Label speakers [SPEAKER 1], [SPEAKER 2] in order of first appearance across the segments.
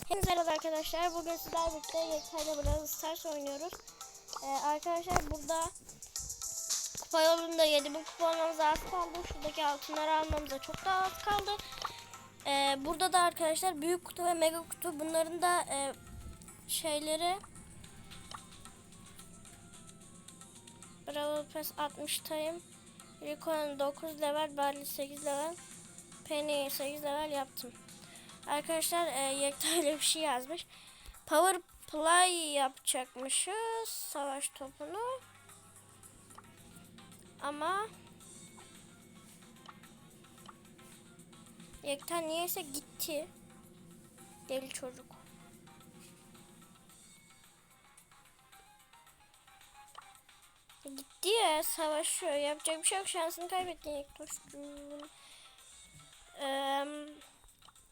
[SPEAKER 1] Hepinize merhaba arkadaşlar. Bugün sizlerle birlikte Yektay'la Brawl Stars oynuyoruz. Ee, arkadaşlar burada kupa yolunda 7000 kupa olmamıza az kaldı. Şuradaki altınları almamıza çok daha az kaldı. Ee, burada da arkadaşlar büyük kutu ve mega kutu bunların da e, şeyleri Brawl Pass 60'tayım. Rico'nun 9 level, Barley 8 level, Penny 8 level yaptım. Arkadaşlar e, Yekta öyle bir şey yazmış. Power play yapacakmışız savaş topunu. Ama Yekta niyeyse gitti. Deli çocuk. Gitti ya savaşıyor. Yapacak bir şey yok. Şansını kaybettin Yektoş'cum. Eee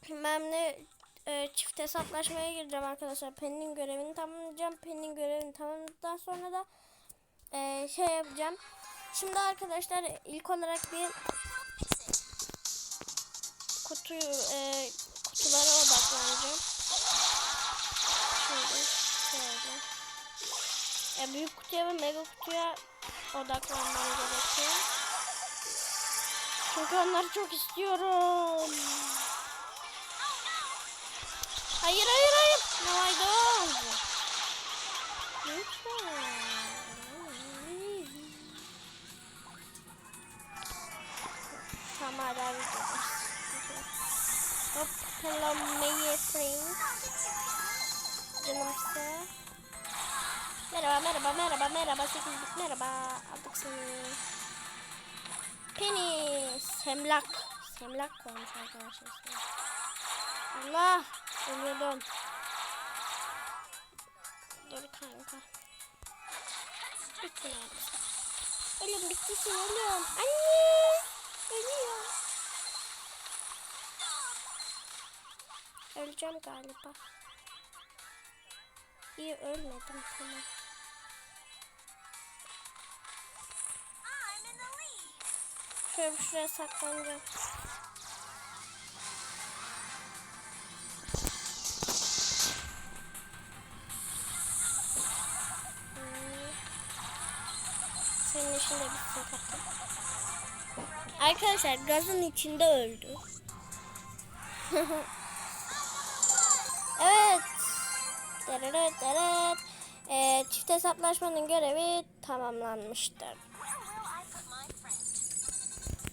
[SPEAKER 1] Bilmem ne e, çift hesaplaşmaya gireceğim arkadaşlar. Penny'nin görevini tamamlayacağım. Penny'nin görevini tamamladıktan sonra da e, şey yapacağım. Şimdi arkadaşlar ilk olarak bir kutuyu e, kutulara odaklanacağım. Şimdi şöyle. E, büyük kutuya ve mega kutuya odaklanmam gerekiyor. Çünkü onları çok istiyorum. Hayır hayır hayır. No I. Tamam hala. Hop hello May Spring. Canımsı. Merhaba merhaba merhaba merhaba sekizlik merhaba. Aldık seni. Penny. Semlak. Semlak koymuş arkadaşlar. Allah. Ölüyordum. Dur kanka. Bitti neredeyse. Ölüm bittisin ölüyorum. Anne. Ölüyorum. Öleceğim galiba. İyi ölmedim tamam. Şöyle bir şuraya saklanacağım. Arkadaşlar gazın içinde öldü. evet. Ee, çift hesaplaşmanın görevi tamamlanmıştır.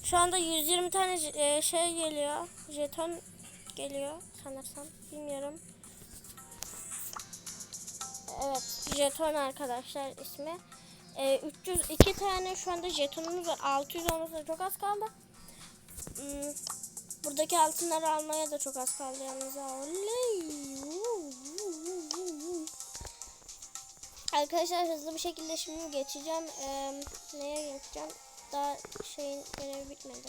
[SPEAKER 1] Şu anda 120 tane e, şey geliyor. Jeton geliyor sanırsam. Bilmiyorum. Evet. Jeton arkadaşlar ismi. E, 302 tane şu anda jetonumuz var. 600 olmasına çok az kaldı. Hmm, buradaki altınları almaya da çok az kaldı yalnız. Oley. Arkadaşlar hızlı bir şekilde şimdi geçeceğim. Ee, neye geçeceğim? Daha şeyin görevi bitmedi.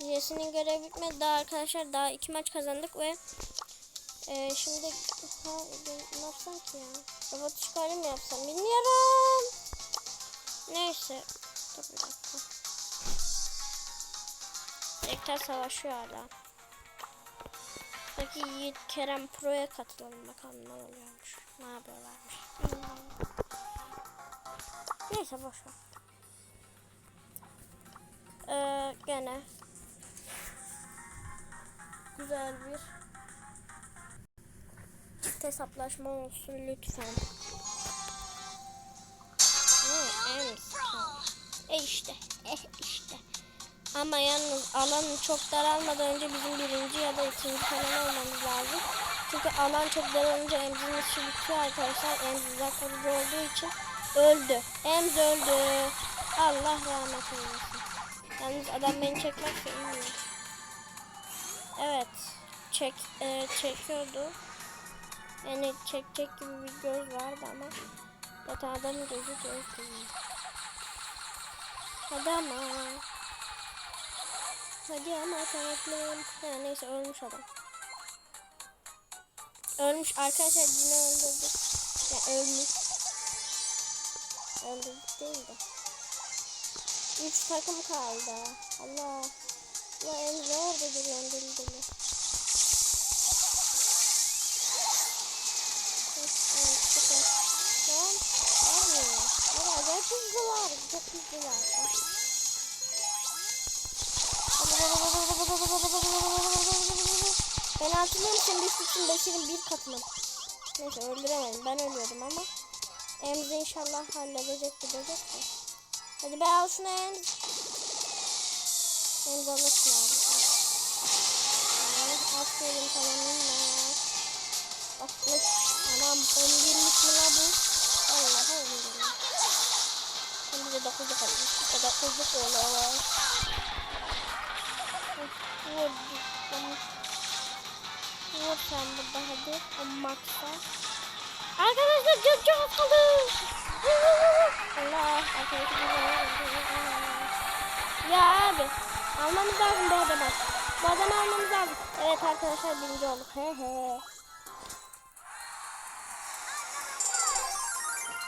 [SPEAKER 1] Jesse'nin görevi bitmedi. Daha arkadaşlar daha iki maç kazandık ve e, şimdi ha, ne yapsam ki ya? Robot çıkarım mı yapsam bilmiyorum. Neyse. Dur bir dakika. Rektar savaşıyor hala. Peki Yiğit Kerem Pro'ya katılalım bakalım ne oluyormuş. Ne yapıyorlarmış. Neyse boş ver. Ee, gene güzel bir çift hesaplaşma olsun lütfen. E işte, eh işte. Ama yalnız alanı çok daralmadan önce bizim birinci ya da ikinci falan olmamız lazım. Çünkü alan çok daralınca işi bitiyor arkadaşlar. Emz uzak vurucu olduğu için öldü. Emz öldü. Allah rahmet eylesin. Yalnız adam beni çekmezse iyi. Evet. Çek, e, çekiyordu. Yani çekecek gibi bir göz vardı ama zaten adamın gözü göz değil. Hadi ama. Hadi ama tatlım. Ha, neyse ölmüş adam. Ölmüş arkadaşlar yine öldürdü. Ya ölmüş. Öldürdük değil de. Üç takım kaldı. Allah. Ya en zor da duruyor. Hızlılar. Çok hızlılar. Ben hatırlıyorum sen Beşiktaş'ın Beşir'in bir katını. Neyse öldüremedim. Ben ölüyordum ama. Emzi inşallah halledecek gidecek de. Hadi be al şunu Emz. Emz alırsın abi. Aferin tamam minnak. Bakmış. Anam 11'lik mi la bu? Vallahi 11'lik. Şimdi de 9'luk almış. Bir de 9'luk olur. Vur. Vur. Vur sen burada hadi. O maksa. Arkadaşlar çok çok kaldı. Allah. Ya abi. Almamız lazım bu adamı. Bu adamı almamız lazım. Evet arkadaşlar birinci olduk. He he.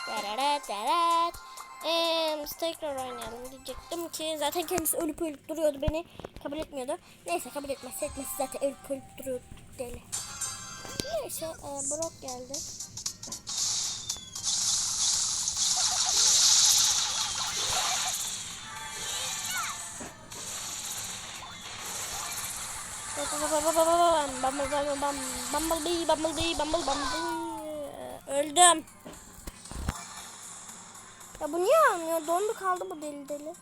[SPEAKER 1] Deret deret. Eee tekrar oynayalım diyecektim ki zaten kendisi ölüp ölüp duruyordu beni kabul etmiyordu. Neyse kabul etmezse etmesi zaten ölüp ölüp duruyordu deli. Neyse e, Brock geldi. Bumblebee, Bumblebee, Bumblebee, Bumblebee. Öldüm. Ya bu niye almıyor? Dondu kaldı bu deli deli.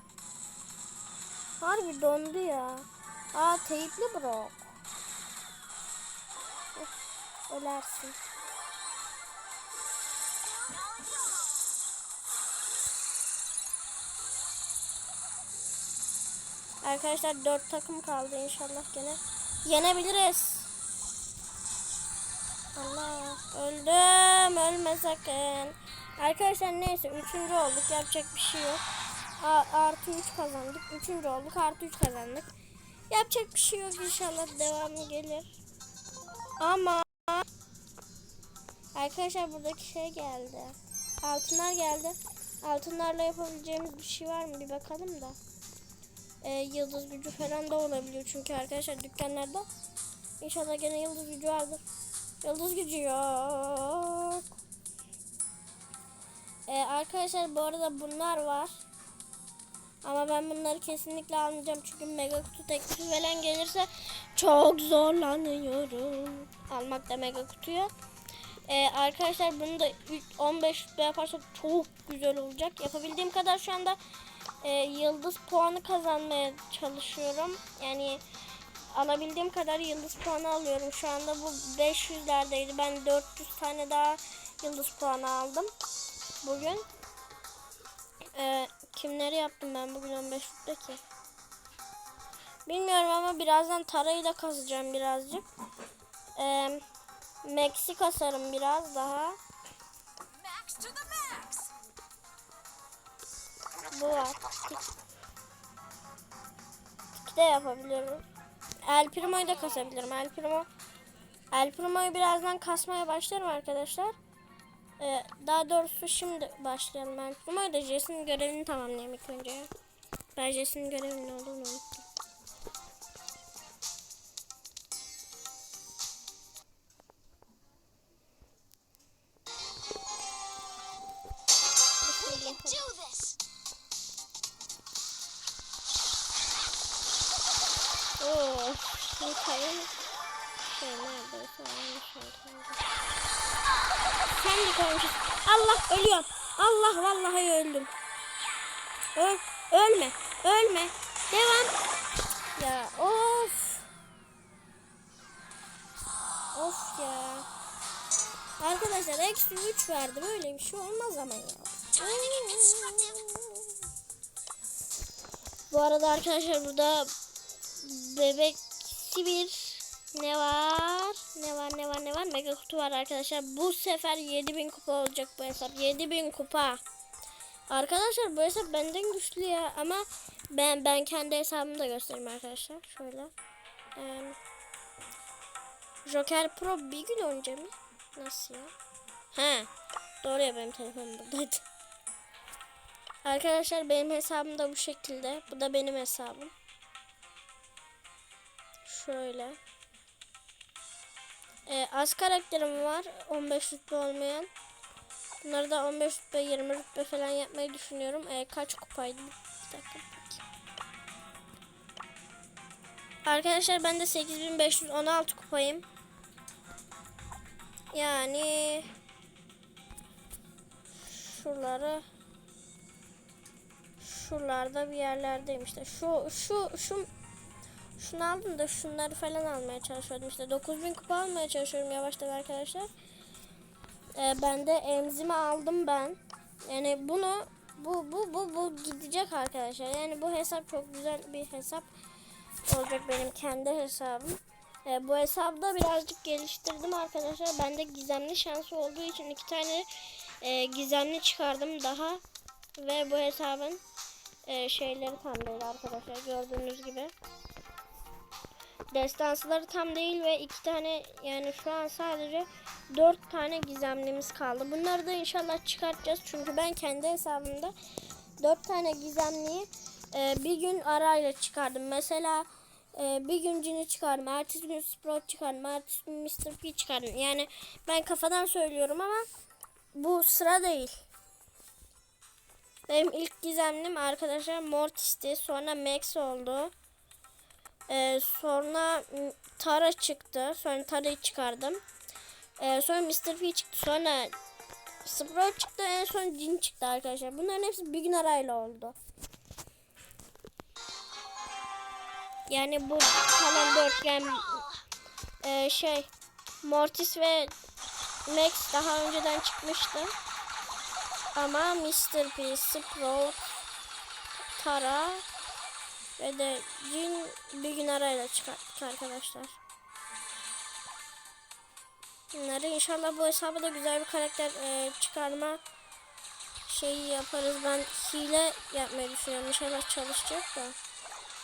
[SPEAKER 1] Harbi dondu ya. Aa teyipli bro. Ölersin. Arkadaşlar dört takım kaldı inşallah gene. Yenebiliriz. Allah öldüm ölme sakın. Arkadaşlar neyse üçüncü olduk yapacak bir şey yok. A artı 3 kazandık. Üçüncü olduk artı 3 kazandık. Yapacak bir şey yok inşallah devamı gelir. Ama arkadaşlar buradaki şey geldi. Altınlar geldi. Altınlarla yapabileceğimiz bir şey var mı bir bakalım da. Ee, yıldız gücü falan da olabiliyor çünkü arkadaşlar dükkanlarda inşallah gene yıldız gücü vardır. Yıldız gücü yok. Ee, arkadaşlar bu arada bunlar var. Ama ben bunları kesinlikle almayacağım çünkü mega kutu teklifi falan gelirse çok zorlanıyorum. Almakta mega kutuyu. Ee, arkadaşlar bunu da 15 rütbe yaparsak çok güzel olacak. Yapabildiğim kadar şu anda e, yıldız puanı kazanmaya çalışıyorum. Yani alabildiğim kadar yıldız puanı alıyorum. Şu anda bu 500'lerdeydi. Ben 400 tane daha yıldız puanı aldım. Bugün e, kimleri yaptım ben bugün 15 rütbe ki? Bilmiyorum ama birazdan tarayı da kazacağım birazcık. E, Max'i kasarım biraz daha. Bu var. Tik. Tik de yapabilirim. El Primo'yu da kasabilirim. El Primo El Primo'yu birazdan kasmaya başlarım arkadaşlar. Ee, daha doğrusu şimdi başlayalım. El Primo'yu da Jesse'nin görevini tamamlayayım ilk önce. Ben Jesse'nin görevinin ne olduğunu unuttum. Koymuşsun. Allah ölüyorum. Allah vallahi öldüm. Öl, ölme, ölme. Devam. Ya of. Of ya. Arkadaşlar eksi 3 verdi. Böyle bir şey olmaz ama ya. Bu arada arkadaşlar burada bebeksi bir ne var? Ne var ne var ne var? Mega kutu var arkadaşlar. Bu sefer 7000 kupa olacak bu hesap. 7000 kupa. Arkadaşlar bu hesap benden güçlü ya ama ben ben kendi hesabımı da göstereyim arkadaşlar. Şöyle. Ee, Joker Pro bir gün önce mi? Nasıl ya? He. Doğru ya benim telefonum buradaydı. Arkadaşlar benim hesabım da bu şekilde. Bu da benim hesabım. Şöyle. Ee, az karakterim var. 15 rütbe olmayan. Bunları da 15 rütbe 20 rütbe falan yapmayı düşünüyorum. Ee, kaç kupaydı? Bir dakika. Arkadaşlar ben de 8516 kupayım. Yani şuraları şuralarda bir yerlerdeyim işte. Şu şu şu şunu aldım da şunları falan almaya çalışıyordum işte 9000 kupa almaya çalışıyorum yavaştan arkadaşlar. Ee, ben de emzimi aldım ben. Yani bunu bu bu bu bu gidecek arkadaşlar. Yani bu hesap çok güzel bir hesap olacak benim kendi hesabım. Ee, bu hesabı da birazcık geliştirdim arkadaşlar. Bende gizemli şansı olduğu için iki tane e, gizemli çıkardım daha. Ve bu hesabın e, şeyleri tam değil arkadaşlar gördüğünüz gibi. Destansları tam değil ve iki tane yani şu an sadece dört tane gizemlimiz kaldı. Bunları da inşallah çıkartacağız. Çünkü ben kendi hesabımda dört tane gizemliyi e, bir gün arayla çıkardım. Mesela e, bir gün Cini çıkardım. Ertesi gün Sprout çıkardım. Ertesi gün Mr. P çıkardım. Yani ben kafadan söylüyorum ama bu sıra değil. Benim ilk gizemlim arkadaşlar Mortis'ti. Sonra Max oldu. Ee, sonra Tara çıktı. Sonra Tara'yı çıkardım. Ee, sonra Mr. P çıktı. Sonra Sprout çıktı. En son Jin çıktı arkadaşlar. Bunların hepsi bir gün arayla oldu. Yani bu kalan dörtgen e, şey Mortis ve Max daha önceden çıkmıştı. Ama Mr. P, Sprout, Tara ve de Jin bir gün arayla çıkarttık arkadaşlar. Bunları inşallah bu hesabı da güzel bir karakter e, çıkarma şeyi yaparız. Ben hile yapmayı düşünüyorum. İnşallah çalışacak da.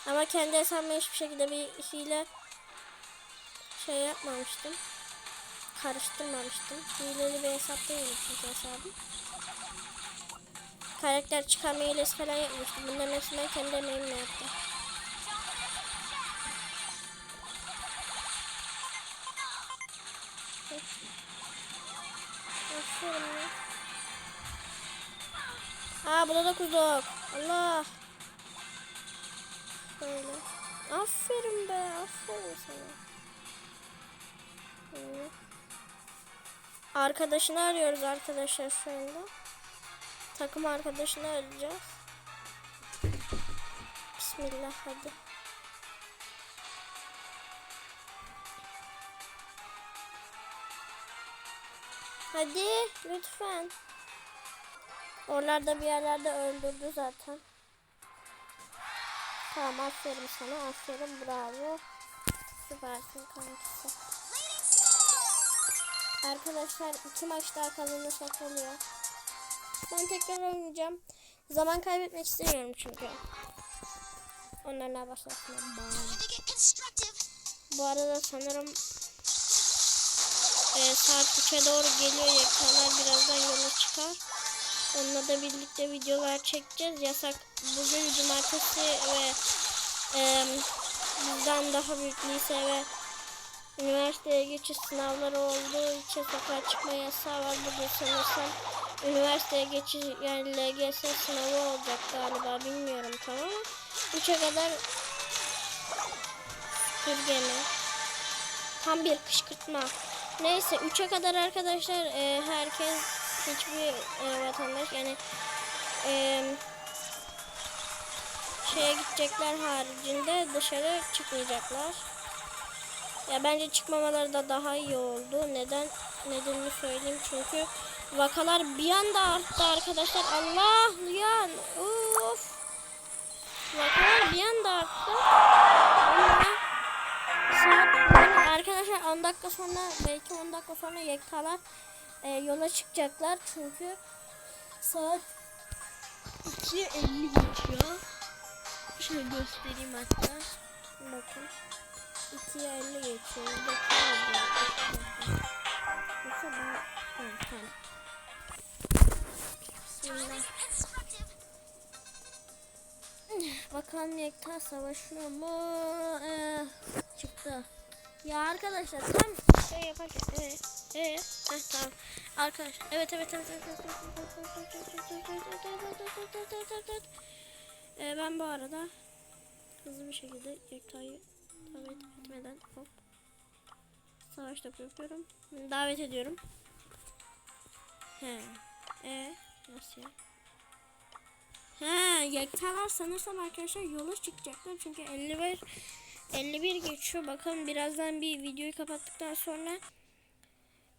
[SPEAKER 1] Ama kendi hesabıma hiçbir şekilde bir hile şey yapmamıştım. Karıştırmamıştım. Hileli bir hesap değil çünkü hesabım. Karakter çıkarma hilesi falan yapmıştım. Bunların hepsini ben kendi emeğimle yaptım. Aferin ya. Aa burada da kuzok. Allah. Böyle. Aferin be. Aferin sana. Arkadaşını arıyoruz arkadaşlar şu anda. Takım arkadaşını arayacağız. Bismillah hadi. Hadi lütfen. Oralarda bir yerlerde öldürdü zaten. Tamam aferin sana aferin bravo. Süpersin kankisi. Arkadaşlar iki maç daha kazanırsak oluyor. Ben tekrar oynayacağım. Zaman kaybetmek istemiyorum çünkü. Onlarla başlasınlar. Bu arada sanırım e, saat 3'e doğru geliyor. Yakalar birazdan yola çıkar. Onunla da birlikte videolar çekeceğiz. Yasak bugün cumartesi ve e, bizden daha büyük lise ve üniversiteye geçiş sınavları olduğu için sokağa çıkma yasağı var. Bugün sanırsam üniversiteye geçiş yani LGS sınavı olacak galiba bilmiyorum tamam mı? 3'e kadar süpürge mi? Tam bir kışkırtma. Neyse 3'e kadar arkadaşlar e, herkes hiçbir e, vatandaş yani e, şeye gidecekler haricinde dışarı çıkmayacaklar. Ya bence çıkmamaları da daha iyi oldu. Neden? Nedenini söyleyeyim çünkü vakalar bir anda arttı arkadaşlar. Allah ya uf. Vakalar bir anda arttı. Saat arkadaşlar 10 dakika sonra belki 10 dakika sonra yektalar e, yola çıkacaklar çünkü saat 2.50 geçiyor. Şöyle göstereyim hatta. Bakın. 2.50 geçiyor. Bakın. Hakan Yekta savaşıyor mu? Ee, çıktı. Ya arkadaşlar tam şey yaparken evet. Ee, ee, heh, tamam. Arkadaşlar evet evet evet evet evet ee, ben bu arada hızlı bir şekilde Yekta'yı davet etmeden hop savaş topu yapıyorum. Davet ediyorum. He. E ee, nasıl ya? He, Yektalar sanırsam arkadaşlar yola çıkacaklar çünkü 51 51 geçiyor. Bakalım birazdan bir videoyu kapattıktan sonra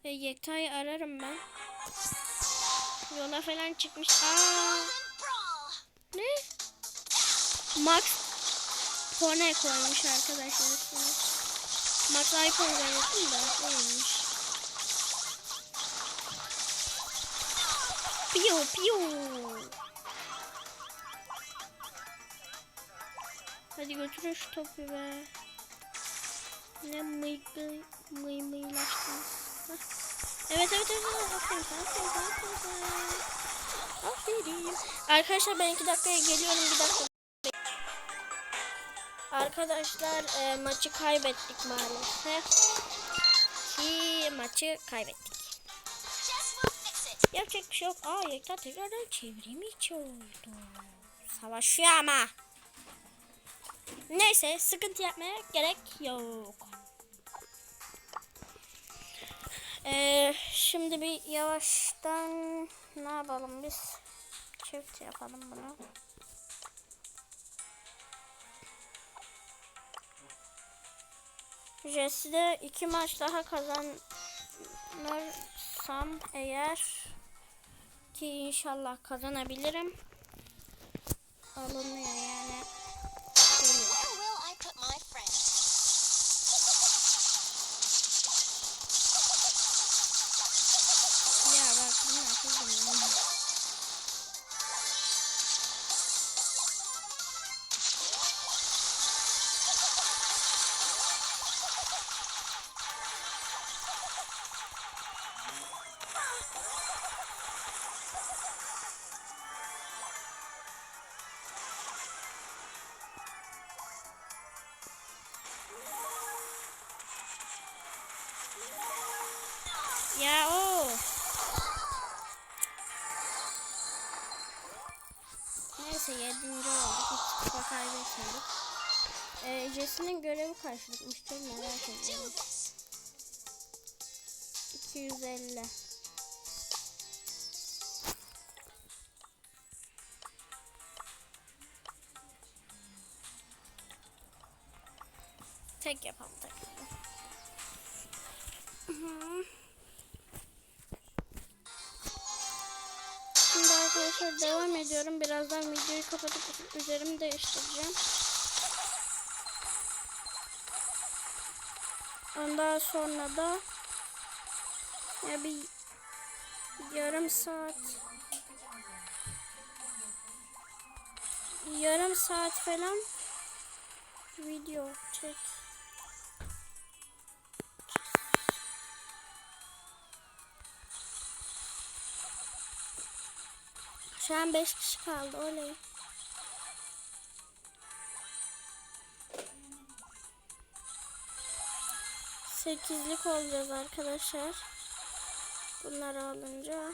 [SPEAKER 1] e, Yekta'yı ararım ben. Yola falan çıkmış. Aa, ne? Max Pone koymuş arkadaşlar üstüne. Max iPhone zannettim de oymuş. Piyo piyo. Hadi götürün şu topu be. Ne mıykı mıy mıylaştınız. Hah. Evet evet evet. evet. Aferin aferin aferin. Aferin. Arkadaşlar ben iki dakikaya geliyorum bir dakika. Arkadaşlar e, maçı kaybettik maalesef. Ki maçı kaybettik. Yapacak bir şey yok. Aa Yekta tekrardan çevrimi içi oldu. Savaşıyor ama. Neyse sıkıntı yapmaya gerek yok. Ee, şimdi bir yavaştan ne yapalım biz? Çift yapalım bunu. Jesse'de iki maç daha kazanırsam eğer ki inşallah kazanabilirim. Alınıyor yani. Ya o. Neyse yedinci olduk. Hiç kupa kaybetmedik. Ee, Jesse'nin görevi karşılıkmış. Çok merak ediyorum.
[SPEAKER 2] this.
[SPEAKER 1] 250. üzerimi değiştireceğim. Ondan sonra da ya bir yarım saat yarım saat falan video çek. Şu an 5 kişi kaldı oley. Sekizlik olacağız arkadaşlar. Bunları alınca.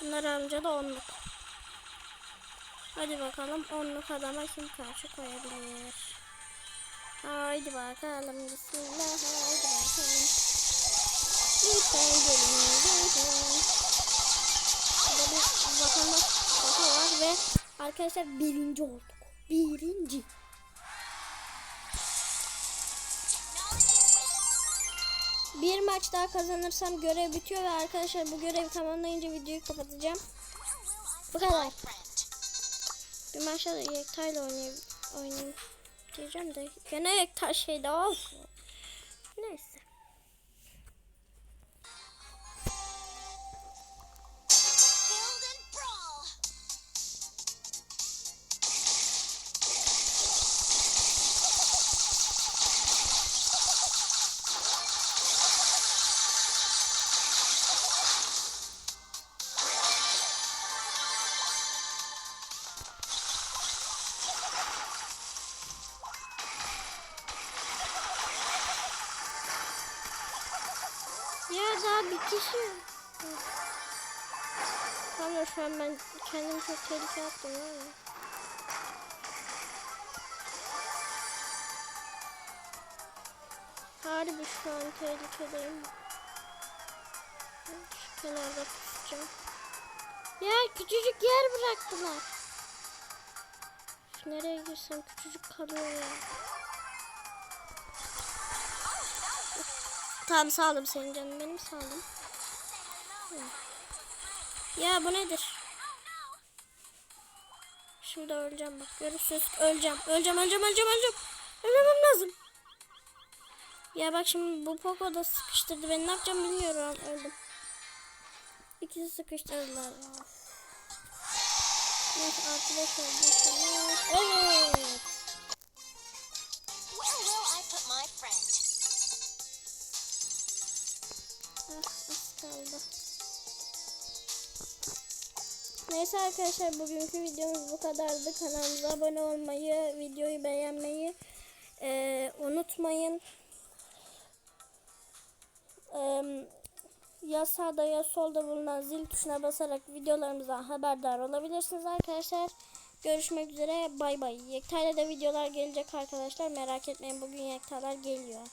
[SPEAKER 1] Bunları alınca da onluk. Hadi bakalım onluk adama kim karşı koyabilir. Haydi bakalım bismillah haydi bakalım. Lütfen gelin lütfen. Var ve arkadaşlar birinci olduk. Birinci. Bir maç daha kazanırsam görev bitiyor ve arkadaşlar bu görevi tamamlayınca videoyu kapatacağım. Bu kadar. Bir maçta da Yekta'yla oynayayım, oynayayım diyeceğim de gene Yekta şeyde olsun. Neyse. An ben kendimi çok tehlikeye attım ya. Harbi şu an tehlikedeyim. Şu kenarda tutacağım. Ya küçücük yer bıraktılar. Şu Nereye girsem küçücük kalıyor ya. Tamam sağladım senin canım benim sağladım. Ya bu nedir? Şimdi öleceğim bak görürsünüz öleceğim öleceğim öleceğim öleceğim öleceğim. Ölmem lazım. Ya bak şimdi bu Poco da sıkıştırdı beni ne yapacağım bilmiyorum öldüm. İkisi sıkıştırdılar. Neyse. Evet.
[SPEAKER 2] I put my friend?
[SPEAKER 1] Ah, az kaldı. Neyse arkadaşlar bugünkü videomuz bu kadardı. Kanalımıza abone olmayı, videoyu beğenmeyi eee, unutmayın. Eee, ya sağda ya solda bulunan zil tuşuna basarak videolarımızdan haberdar olabilirsiniz arkadaşlar. Görüşmek üzere. Bay bay. Yekta'yla da videolar gelecek arkadaşlar. Merak etmeyin bugün Yekta'lar geliyor.